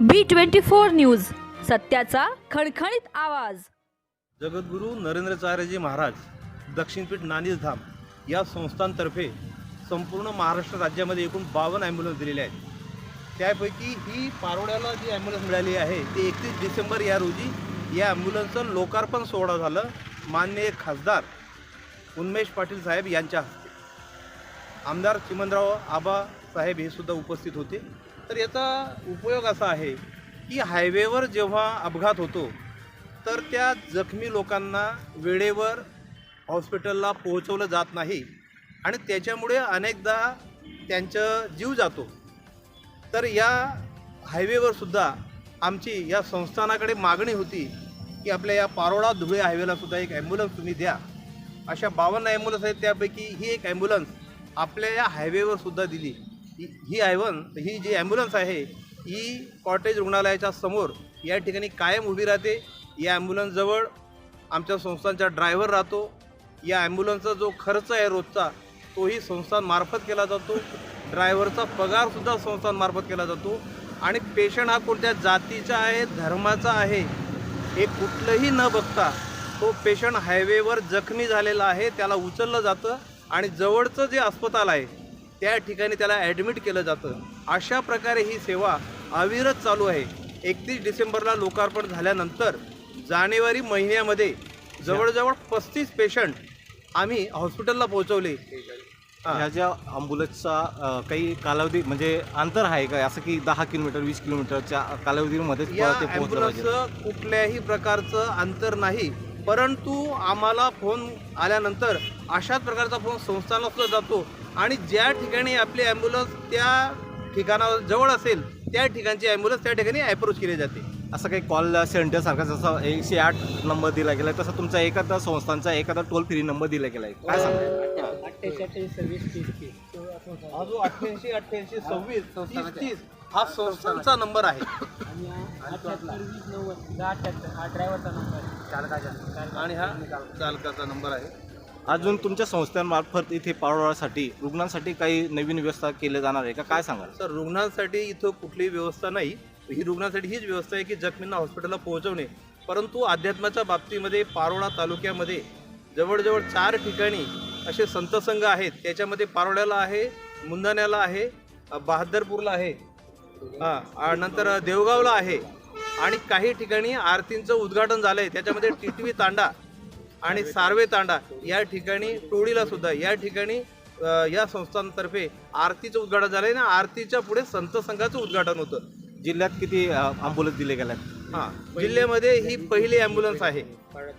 बी twenty four news सत्याचा खणखणीत आवाज. जगद्गुरू नरेंद्रचार्यजी महाराज दक्षिणपीठ नानीज धाम या संस्थांतर्फे संपूर्ण महाराष्ट्र राज्यामध्ये एकूण बावन्न ॲम्ब्युलन्स दिलेले आहेत. त्यापैकी ही पारोड्याला जी ॲम्ब्युलन्स मिळाली आहे ती एकतीस डिसेंबर या रोजी या ॲम्ब्युलन्सचं लोकार्पण सोहळा झालं माननीय खासदार उन्मेश पाटील साहेब यांच्या हस्ते. आमदार चिमनराव आबा साहेब हे सुद्धा उपस्थित होते. तर याचा उपयोग असा आहे की हायवेवर जेव्हा अपघात होतो तर त्या जखमी लोकांना वेळेवर हॉस्पिटलला पोहोचवलं जात नाही आणि त्याच्यामुळे अनेकदा त्यांचं जीव जातो. तर या हायवेवर सुद्धा आमची या संस्थानाकडे मागणी होती की आपल्या या पारोळा धुळे हायवेला सुद्धा एक ॲम्ब्युलन्स तुम्ही द्या. अशा बावन्न ॲम्ब्युलन्स आहेत त्यापैकी ही एक ॲम्ब्युलन्स आपल्या या हायवेवर सुद्धा दिली. ही ही ही जी ॲम्ब्युलन्स आहे ही कॉटेज रुग्णालयाच्या समोर या ठिकाणी कायम उभी राहते. या ॲम्ब्युलन्सजवळ आमच्या संस्थांचा ड्रायव्हर राहतो. या ॲम्ब्युलन्सचा जो खर्च आहे रोजचा तोही संस्थांमार्फत केला जातो. ड्रायव्हरचा पगारसुद्धा संस्थांमार्फत केला जातो. आणि पेशंट हा कोणत्या जातीचा आहे धर्माचा आहे हे कुठलंही न बघता तो पेशंट हायवेवर जखमी झालेला आहे त्याला उचललं जातं. आणि जवळचं जे अस्पताल आहे त्या ठिकाणी त्याला ॲडमिट केलं जातं. अशा प्रकारे ही सेवा अविरत चालू आहे. एकतीस डिसेंबरला लोकार्पण झाल्यानंतर जानेवारी महिन्यामध्ये जवळजवळ पस्तीस पेशंट आम्ही हॉस्पिटलला पोहोचवले. ह्या ज्या अँब्युलन्सचा काही कालावधी म्हणजे अंतर आहे का? असं की दहा किलोमीटर वीस किलोमीटरच्या कालावधीमध्येच या ते पोहोचलं पाहिजे? ॲम्ब्युलन्सचं कुठल्याही प्रकारचं अंतर नाही. परंतु आम्हाला फोन आल्यानंतर अशाच प्रकारचा फोन संस्थांना सुद्धा जातो. आणि ज्या ठिकाणी आपली ॲम्ब्युलन्स त्या ठिकाणावर जवळ असेल त्या ठिकाणची ॲम्ब्युलन्स त्या ठिकाणी अप्रोच केली जाते. असं काही कॉल सेंटर सारखा जसं एकशे आठ नंबर दिला गेला आहे तसा तुमचा एखादा संस्थांचा एखादा टोल फ्री नंबर दिला गेला आहे. काय सांगता हा जो अठ्ठ्याऐंशी अठ्ठ्याऐंशी सव्वीस तीस तीस. हा संस्थांचा नंबर आहे. हा आणि हा चालकाचा नंबर आहे. अजून तुमच्या संस्थांमार्फत इथे पारोळासाठी रुग्णांसाठी काही नवीन व्यवस्था केली जाणार आहे का? काय सांगाल? सर रुग्णांसाठी इथं कुठलीही व्यवस्था नाही. ही रुग्णांसाठी हीच व्यवस्था आहे की जखमींना हॉस्पिटलला पोहोचवणे. परंतु अध्यात्माच्या बाबतीमध्ये पारोळा तालुक्यामध्ये जवळजवळ चार ठिकाणी असे संतसंघ आहेत. त्याच्यामध्ये पारोळ्याला आहे मुंदाण्याला आहे बहादरपूरला आहे हां नंतर देवगावला आहे. आणि काही ठिकाणी आरतींचं उद्घाटन झालं आहे त्याच्यामध्ये टिटवी तांडा आणि सार्वे तांडा या ठिकाणी टोळीला सुद्धा या ठिकाणी या संस्थांतर्फे आरतीचं उद्घाटन झालं आहे ना आरतीच्या पुढे संत संघाचं उद्घाटन होतं. जिल्ह्यात किती अँब्युलन्स दिले गेल्या हां जिल्ह्यामध्ये ही पहिली ॲम्ब्युलन्स आहे.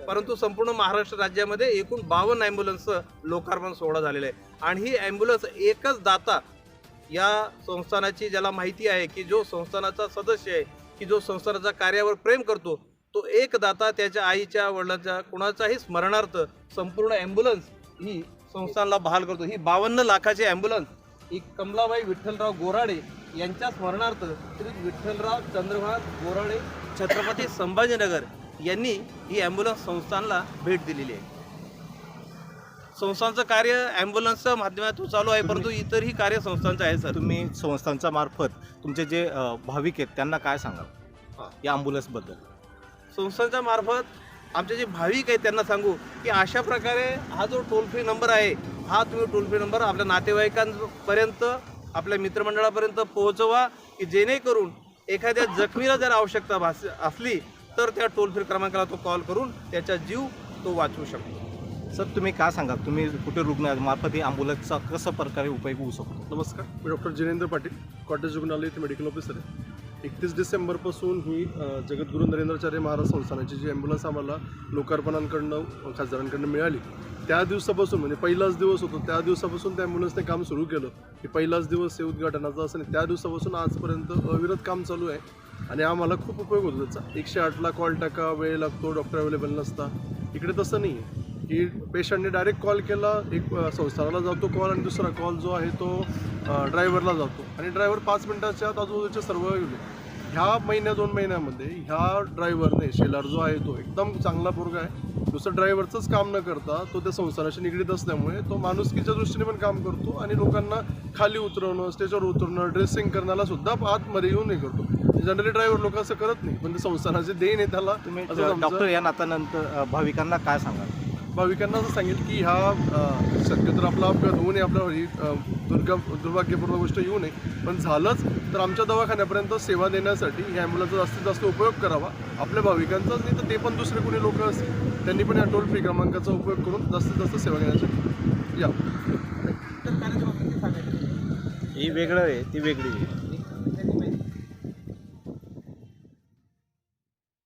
परंतु संपूर्ण महाराष्ट्र राज्यामध्ये एकूण बावन्न ॲम्ब्युलन्सचं लोकार्पण सोहळा झालेला आहे. आणि ही ॲम्ब्युलन्स एकच दाता या संस्थानाची ज्याला माहिती आहे की जो संस्थानाचा सदस्य आहे की जो संस्थानाच्या कार्यावर प्रेम करतो तो एक दाता त्याच्या आईच्या वडिलांच्या कुणाचाही स्मरणार्थ संपूर्ण ॲम्ब्युलन्स ही संस्थानला बहाल करतो. ही बावन्न लाखाची ॲम्ब्युलन्स. ही कमलाबाई विठ्ठलराव गोराडे यांच्या स्मरणार्थ श्री विठ्ठलराव चंद्रभान गोराडे छत्रपती संभाजीनगर यांनी ही ॲम्ब्युलन्स संस्थानला भेट दिलेली आहे. संस्थांचं कार्य ॲम्ब्युलन्सच्या माध्यमातून चालू आहे परंतु इतरही कार्य संस्थांचं आहे सर. तुम्ही संस्थांच्या मार्फत तुमचे जे भाविक आहेत त्यांना काय सांगाल. या अँब्युलन्सबद्दल संस्थांच्या मार्फत आमचे जे भाविक आहेत त्यांना सांगू की अशा प्रकारे हा जो टोल फ्री नंबर आहे हा तुम्ही टोल फ्री नंबर आपल्या नातेवाईकांपर्यंत आपल्या मित्रमंडळापर्यंत पोहोचवा की जेणेकरून एखाद्या जखमीला जर आवश्यकता भास असली तर त्या टोल फ्री क्रमांकाला तो कॉल करून त्याचा जीव तो वाचवू शकतो. सर तुम्ही काय सांगाल? तुम्ही कुठे रुग्ण मार्फत ही अँब्युलन्सचा कसं प्रकारे उपयोग होऊ शकतो? नमस्कार मी डॉक्टर जिनेंद्र पाटील कॉटेज रुग्णालय इथे मेडिकल ऑफिसर आहे. एकतीस डिसेंबरपासून ही जगद्गुरू नरेंद्राचार्य महाराज संस्थानाची जी ॲम्ब्युलन्स आम्हाला लोकार्पणांकडनं खासदारांकडनं मिळाली त्या दिवसापासून म्हणजे पहिलाच दिवस होतो त्या दिवसापासून त्या ॲम्ब्युलन्सने काम सुरू केलं. की पहिलाच दिवस हे उद्घाटनाचा असं आणि त्या दिवसापासून आजपर्यंत अविरत काम चालू आहे आणि आम्हाला खूप उपयोग होतो त्याचा. एकशे आठला कॉल टाका वेळ लागतो डॉक्टर अवेलेबल नसता. इकडे तसं नाही आहे की पेशंटने डायरेक्ट कॉल केला एक संस्थानाला जातो कॉल आणि दुसरा कॉल जो आहे तो ड्रायव्हरला जातो. आणि ड्रायव्हर पाच मिनिटाच्या आजूबाजूचे सर्व ह्या महिन्या दोन महिन्यामध्ये ह्या ड्रायव्हरने शेलार जो आहे तो एकदम चांगला पोरगा आहे. नुसतं ड्रायव्हरचंच काम न करता तो त्या संसाराशी निगडीत असल्यामुळे तो माणुसकीच्या दृष्टीने पण काम करतो आणि लोकांना खाली उतरवणं स्टेजवर उतरणं ड्रेसिंग करण्याला सुद्धा आतमध्ये येऊन हे करतो. जनरली ड्रायव्हर लोक असं करत नाही पण ते संसाराचे देण आहे त्याला. डॉक्टर या नात्यानंतर अ, भाविकांना काय सांगाल? भाविकांना असं सांगेल की ह्या अ, शक्यतो आपला अपघात होऊ नये आपल्यावर ही दुर्गा दुर्भाग्यपूर्ण गोष्ट येऊ नये. पण झालंच तर आमच्या दवाखान्यापर्यंत सेवा देण्यासाठी ह्या ॲम्ब्युलन्सचा जास्तीत जास्त उपयोग करावा. आपल्या भाविकांचाच नाही तर ते पण दुसरे कोणी लोक असतील. त्यांनी पण या टोल फ्री क्रमांकाचा उपयोग करून जास्तीत जास्त सेवा घेण्यासाठी या. ही वेगळं आहे ती वेगळी आहे.